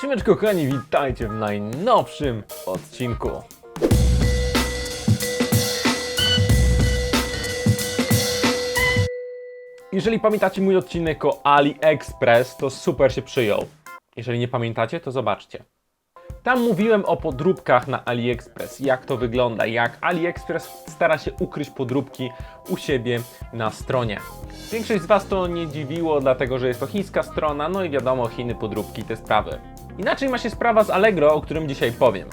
Siemeczko kochani, witajcie w najnowszym odcinku. Jeżeli pamiętacie mój odcinek o AliExpress, to super się przyjął. Jeżeli nie pamiętacie, to zobaczcie. Tam mówiłem o podróbkach na AliExpress, jak to wygląda, jak AliExpress stara się ukryć podróbki u siebie na stronie. Większość z Was to nie dziwiło, dlatego że jest to chińska strona, no i wiadomo, Chiny, podróbki, te sprawy. Inaczej ma się sprawa z Allegro, o którym dzisiaj powiem.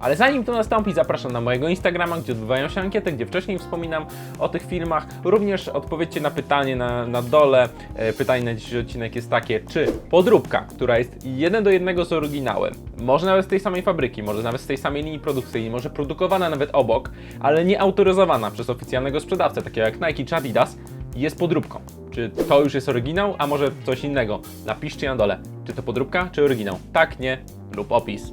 Ale zanim to nastąpi, zapraszam na mojego Instagrama, gdzie odbywają się ankiety, gdzie wcześniej wspominam o tych filmach. Również odpowiedzcie na pytanie na, na dole. E, Pytanie na dzisiejszy odcinek jest takie, czy podróbka, która jest jeden do jednego z oryginałem, może nawet z tej samej fabryki, może nawet z tej samej linii produkcyjnej, może produkowana nawet obok, ale nie autoryzowana przez oficjalnego sprzedawcę, takiego jak Nike czy Adidas, jest podróbką. Czy to już jest oryginał, a może coś innego? Napiszcie na dole, czy to podróbka, czy oryginał. Tak, nie lub opis.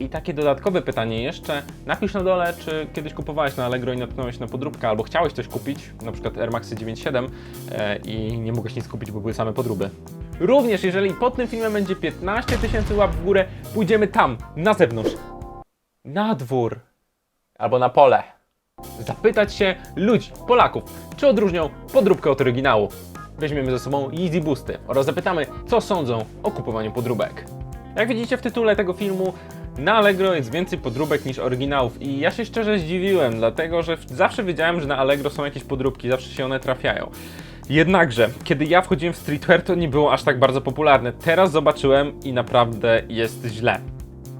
I takie dodatkowe pytanie jeszcze. Napisz na dole, czy kiedyś kupowałeś na Allegro i natknąłeś na podróbkę, albo chciałeś coś kupić, na przykład Air Maxy 97 e, i nie mogłeś nic kupić, bo były same podróby. Również, jeżeli pod tym filmem będzie 15 tysięcy łap w górę, pójdziemy tam, na zewnątrz, na dwór, albo na pole. Zapytać się ludzi, Polaków, czy odróżnią podróbkę od oryginału. Weźmiemy ze sobą Easy Boosty oraz zapytamy, co sądzą o kupowaniu podróbek. Jak widzicie w tytule tego filmu, na Allegro jest więcej podróbek niż oryginałów i ja się szczerze zdziwiłem, dlatego że zawsze wiedziałem, że na Allegro są jakieś podróbki, zawsze się one trafiają. Jednakże, kiedy ja wchodziłem w streetwear, to nie było aż tak bardzo popularne. Teraz zobaczyłem i naprawdę jest źle.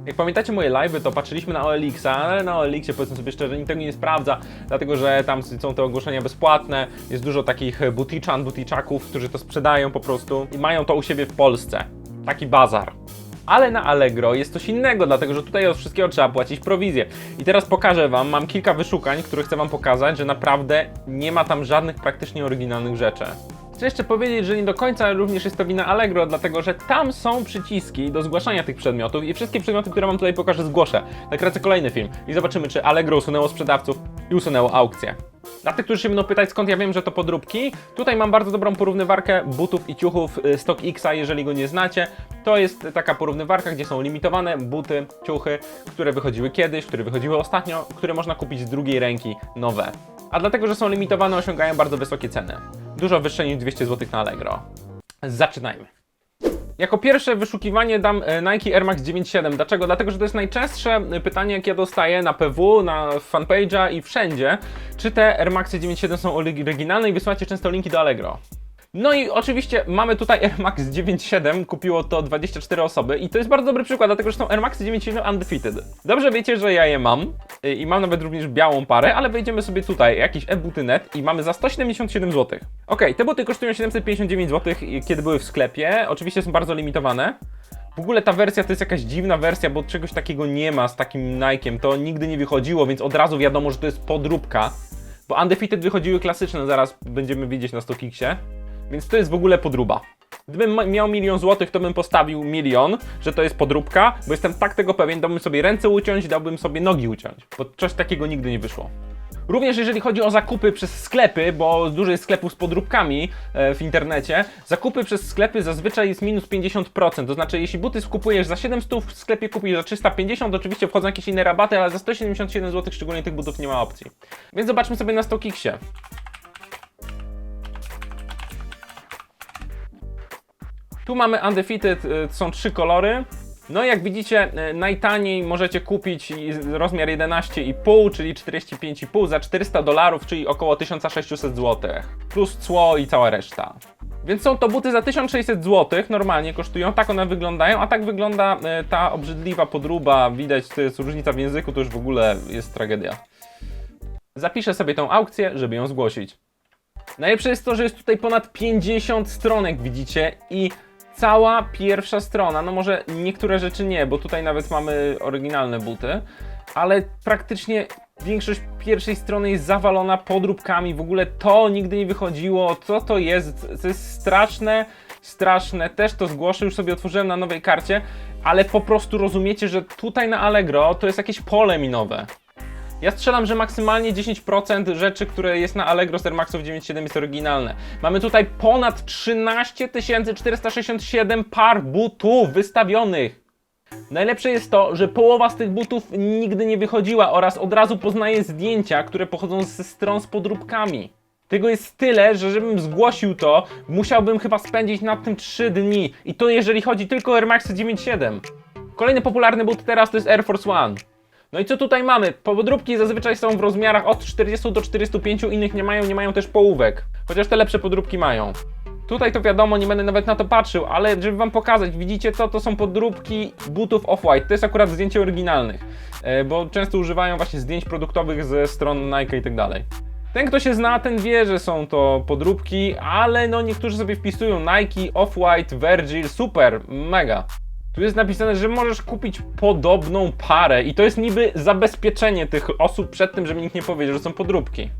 Jak pamiętacie moje live'y, to patrzyliśmy na OLX, ale na OLX-ie powiedzmy sobie szczerze, nikt tego nie sprawdza, dlatego że tam są te ogłoszenia bezpłatne, jest dużo takich buticzan, buticzaków, którzy to sprzedają po prostu i mają to u siebie w Polsce. Taki bazar. Ale na Allegro jest coś innego, dlatego że tutaj od wszystkiego trzeba płacić prowizję. I teraz pokażę Wam, mam kilka wyszukań, które chcę Wam pokazać, że naprawdę nie ma tam żadnych praktycznie oryginalnych rzeczy. Chcę jeszcze powiedzieć, że nie do końca również jest to wina Allegro, dlatego że tam są przyciski do zgłaszania tych przedmiotów i wszystkie przedmioty, które Wam tutaj pokażę, zgłoszę. Nakręcę kolejny film i zobaczymy, czy Allegro usunęło sprzedawców i usunęło aukcję. Dla tych, którzy się będą pytać, skąd ja wiem, że to podróbki, tutaj mam bardzo dobrą porównywarkę butów i ciuchów y, Stock Xa, jeżeli go nie znacie. To jest taka porównywarka, gdzie są limitowane buty, ciuchy, które wychodziły kiedyś, które wychodziły ostatnio, które można kupić z drugiej ręki, nowe. A dlatego, że są limitowane, osiągają bardzo wysokie ceny. Dużo wyższe niż 200 zł na Allegro. Zaczynajmy. Jako pierwsze wyszukiwanie dam e, Nike Air Max 97. Dlaczego? Dlatego, że to jest najczęstsze e, pytanie, jakie ja dostaję na PW, na fanpage'a i wszędzie. Czy te Air Maxy 97 są oryginalne i wysyłacie często linki do Allegro. No i oczywiście mamy tutaj Air Max 97, kupiło to 24 osoby i to jest bardzo dobry przykład, dlatego że są Air Maxy 97 Undefeated. Dobrze wiecie, że ja je mam y, i mam nawet również białą parę, ale wejdziemy sobie tutaj, jakiś e-buty net i mamy za 177 zł. Ok, te buty kosztują 759 zł, kiedy były w sklepie, oczywiście są bardzo limitowane. W ogóle ta wersja to jest jakaś dziwna wersja, bo czegoś takiego nie ma z takim Nike'em, to nigdy nie wychodziło, więc od razu wiadomo, że to jest podróbka. Bo Undefeated wychodziły klasyczne, zaraz będziemy widzieć na StockXie. Więc to jest w ogóle podróba. Gdybym miał milion złotych, to bym postawił milion, że to jest podróbka, bo jestem tak tego pewien, dałbym sobie ręce uciąć, dałbym sobie nogi uciąć, bo coś takiego nigdy nie wyszło. Również jeżeli chodzi o zakupy przez sklepy, bo dużo jest sklepów z podróbkami e, w internecie, zakupy przez sklepy zazwyczaj jest minus 50%, to znaczy jeśli buty kupujesz za 700, w sklepie kupisz za 350, oczywiście wchodzą jakieś inne rabaty, ale za 177 zł szczególnie tych butów nie ma opcji. Więc zobaczmy sobie na StockXie. Tu mamy Undefeated, y, są trzy kolory. No i jak widzicie, y, najtaniej możecie kupić rozmiar 11,5, czyli 45,5 za 400 dolarów, czyli około 1600 zł. Plus cło i cała reszta. Więc są to buty za 1600 zł, normalnie kosztują, tak one wyglądają, a tak wygląda y, ta obrzydliwa podróba, widać, to jest różnica w języku, to już w ogóle jest tragedia. Zapiszę sobie tą aukcję, żeby ją zgłosić. Najlepsze jest to, że jest tutaj ponad 50 stronek, widzicie, i cała pierwsza strona, no może niektóre rzeczy nie, bo tutaj nawet mamy oryginalne buty, ale praktycznie większość pierwszej strony jest zawalona podróbkami, w ogóle to nigdy nie wychodziło, co to jest, to jest straszne, straszne, też to zgłoszę, już sobie otworzyłem na nowej karcie, ale po prostu rozumiecie, że tutaj na Allegro to jest jakieś pole minowe. Ja strzelam, że maksymalnie 10% rzeczy, które jest na Allegro z Air Maxów 97 jest oryginalne. Mamy tutaj ponad 13 467 par butów wystawionych. Najlepsze jest to, że połowa z tych butów nigdy nie wychodziła oraz od razu poznaję zdjęcia, które pochodzą ze stron z podróbkami. Tego jest tyle, że żebym zgłosił to, musiałbym chyba spędzić nad tym 3 dni. I to jeżeli chodzi tylko o Air Max 97. Kolejny popularny but teraz to jest Air Force One. No i co tutaj mamy? Podróbki zazwyczaj są w rozmiarach od 40 do 45, innych nie mają, nie mają też połówek. Chociaż te lepsze podróbki mają. Tutaj to wiadomo, nie będę nawet na to patrzył, ale żeby wam pokazać, widzicie co? To są podróbki butów Off-White. To jest akurat zdjęcie oryginalnych, e, bo często używają właśnie zdjęć produktowych ze stron Nike i tak dalej. Ten, kto się zna, ten wie, że są to podróbki, ale no niektórzy sobie wpisują Nike, Off-White, Virgil, super, mega. Tu jest napisane, że możesz kupić podobną parę i to jest niby zabezpieczenie tych osób przed tym, żeby nikt nie powiedział, że są podróbki.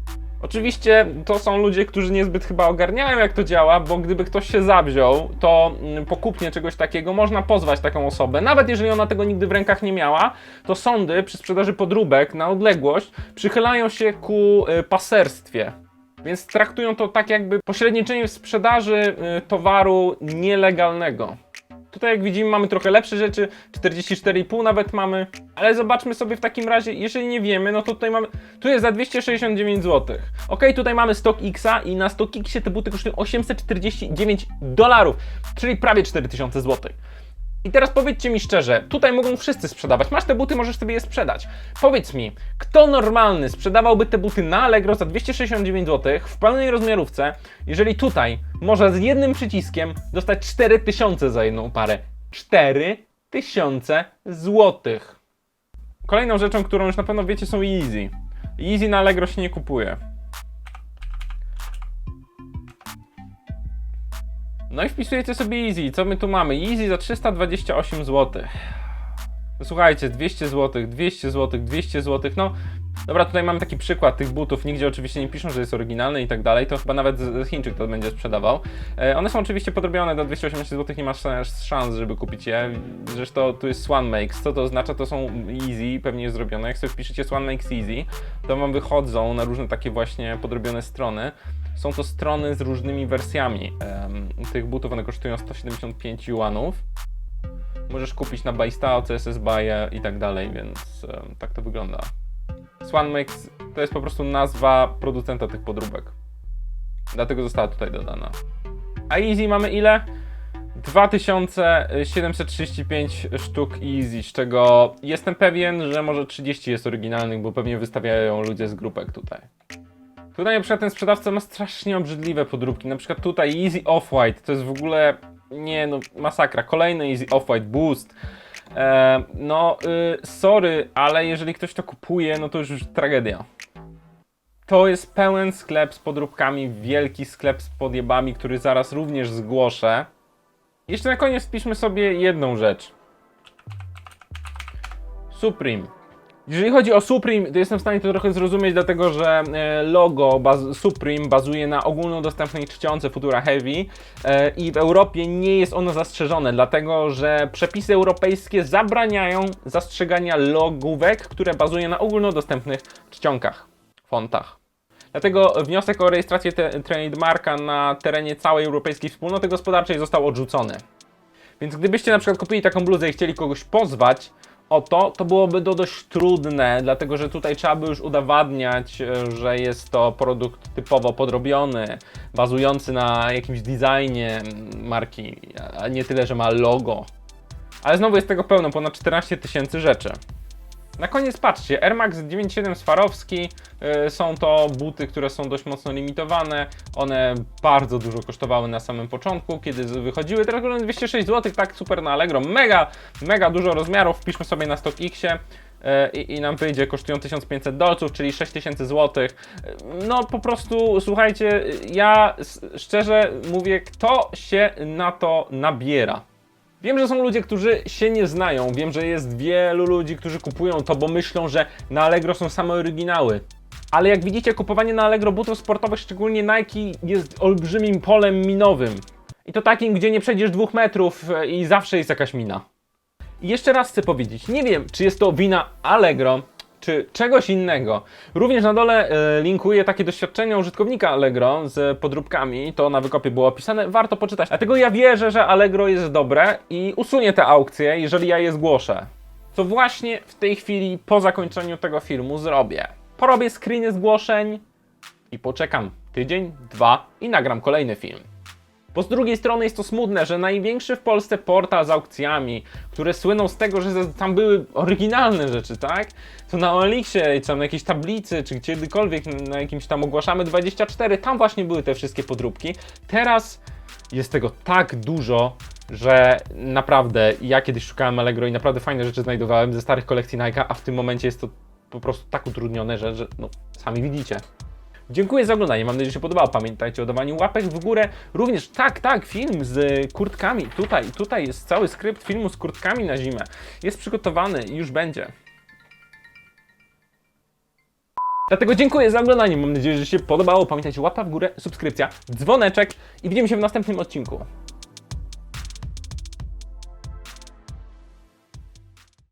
Oczywiście to są ludzie, którzy niezbyt chyba ogarniają jak to działa, bo gdyby ktoś się zawziął, to mm, po kupnie czegoś takiego można pozwać taką osobę. Nawet jeżeli ona tego nigdy w rękach nie miała, to sądy przy sprzedaży podróbek na odległość przychylają się ku y, paserstwie. Więc traktują to tak jakby pośredniczenie w sprzedaży y, towaru nielegalnego. Tutaj jak widzimy mamy trochę lepsze rzeczy, 44,5 nawet mamy, ale zobaczmy sobie w takim razie, jeżeli nie wiemy, no to tutaj mamy, tu jest za 269 zł. Ok, tutaj mamy Stock Xa i na Stock Xie te buty kosztują 849 dolarów, czyli prawie 4000 zł. I teraz powiedzcie mi szczerze, tutaj mogą wszyscy sprzedawać. Masz te buty, możesz sobie je sprzedać. Powiedz mi, kto normalny sprzedawałby te buty na Allegro za 269 zł w pełnej rozmiarówce, jeżeli tutaj może z jednym przyciskiem dostać 4000 za jedną parę. 4000 złotych. Kolejną rzeczą, którą już na pewno wiecie, są Easy. Easy na Allegro się nie kupuje. No i wpisujecie sobie Easy. Co my tu mamy? Easy za 328 zł. Słuchajcie, 200 zł, 200 zł, 200 zł. No dobra, tutaj mamy taki przykład tych butów. Nigdzie oczywiście nie piszą, że jest oryginalny i tak dalej. To chyba nawet Chińczyk to będzie sprzedawał. E, one są oczywiście podrobione do 218 zł. Nie masz szans, żeby kupić je. Zresztą tu jest Swan Makes. Co to oznacza? To są Easy, pewnie jest zrobione. Jak sobie wpiszecie Swan Makes Easy, to wam wychodzą na różne takie właśnie podrobione strony. Są to strony z różnymi wersjami tych butów. One kosztują 175 juanów. Możesz kupić na Bajstao, CSS Buy i tak dalej, więc tak to wygląda. Swanmax to jest po prostu nazwa producenta tych podróbek. Dlatego została tutaj dodana. A Easy mamy ile? 2735 sztuk Easy, z czego jestem pewien, że może 30 jest oryginalnych, bo pewnie wystawiają ludzie z grupek tutaj. Tutaj na przykład ten sprzedawca ma strasznie obrzydliwe podróbki. Na przykład tutaj Easy Off-White to jest w ogóle. Nie no, masakra. Kolejny Easy Off-White Boost. E, no, y, sorry, ale jeżeli ktoś to kupuje, no to już, już tragedia. To jest pełen sklep z podróbkami, wielki sklep z podjebami, który zaraz również zgłoszę. Jeszcze na koniec wpiszmy sobie jedną rzecz. Supreme. Jeżeli chodzi o Supreme, to jestem w stanie to trochę zrozumieć, dlatego że e, logo baz Supreme bazuje na ogólnodostępnej czcionce Futura Heavy e, i w Europie nie jest ono zastrzeżone, dlatego że przepisy europejskie zabraniają zastrzegania logówek, które bazują na ogólnodostępnych czcionkach, fontach. Dlatego wniosek o rejestrację trademarka na terenie całej europejskiej wspólnoty gospodarczej został odrzucony. Więc gdybyście na przykład kupili taką bluzę i chcieli kogoś pozwać o to, to byłoby to dość trudne, dlatego że tutaj trzeba by już udowadniać, e, że jest to produkt typowo podrobiony, bazujący na jakimś designie marki, a nie tyle, że ma logo. Ale znowu jest tego pełno, ponad 14 tysięcy rzeczy. Na koniec patrzcie, Air Max 97 Swarowski, y, są to buty, które są dość mocno limitowane, one bardzo dużo kosztowały na samym początku, kiedy wychodziły, teraz kosztują 206 zł, tak super na Allegro, mega, mega dużo rozmiarów, wpiszmy sobie na StockXie y, i, i nam wyjdzie, kosztują 1500 dolców, czyli 6000 zł. Y, No po prostu, słuchajcie, ja s- szczerze mówię, kto się na to nabiera? Wiem, że są ludzie, którzy się nie znają. Wiem, że jest wielu ludzi, którzy kupują to, bo myślą, że na Allegro są same oryginały. Ale jak widzicie, kupowanie na Allegro butów sportowych, szczególnie Nike, jest olbrzymim polem minowym. I to takim, gdzie nie przejdziesz dwóch metrów e, i zawsze jest jakaś mina. I jeszcze raz chcę powiedzieć, nie wiem, czy jest to wina Allegro, czy czegoś innego. Również na dole e, linkuję takie doświadczenia użytkownika Allegro z podróbkami, to na wykopie było opisane, warto poczytać. Dlatego ja wierzę, że Allegro jest dobre i usunie te aukcje, jeżeli ja je zgłoszę. Co właśnie w tej chwili po zakończeniu tego filmu zrobię. Porobię screeny zgłoszeń i poczekam tydzień, dwa i nagram kolejny film. Bo z drugiej strony jest to smutne, że największy w Polsce portal z aukcjami, które słyną z tego, że tam były oryginalne rzeczy, tak? To na Elixie, czy na jakiejś tablicy, czy kiedykolwiek na jakimś tam ogłaszamy 24, tam właśnie były te wszystkie podróbki. Teraz jest tego tak dużo, że naprawdę ja kiedyś szukałem Allegro i naprawdę fajne rzeczy znajdowałem ze starych kolekcji Nike, a w tym momencie jest to po prostu tak utrudnione, że, że no, sami widzicie. Dziękuję za oglądanie, mam nadzieję, że się podobało. Pamiętajcie o dawaniu łapek w górę. Również, tak, tak, film z kurtkami. Tutaj, tutaj jest cały skrypt filmu z kurtkami na zimę. Jest przygotowany i już będzie. Dlatego dziękuję za oglądanie. Mam nadzieję, że się podobało. Pamiętajcie, łapa w górę, subskrypcja, dzwoneczek i widzimy się w następnym odcinku.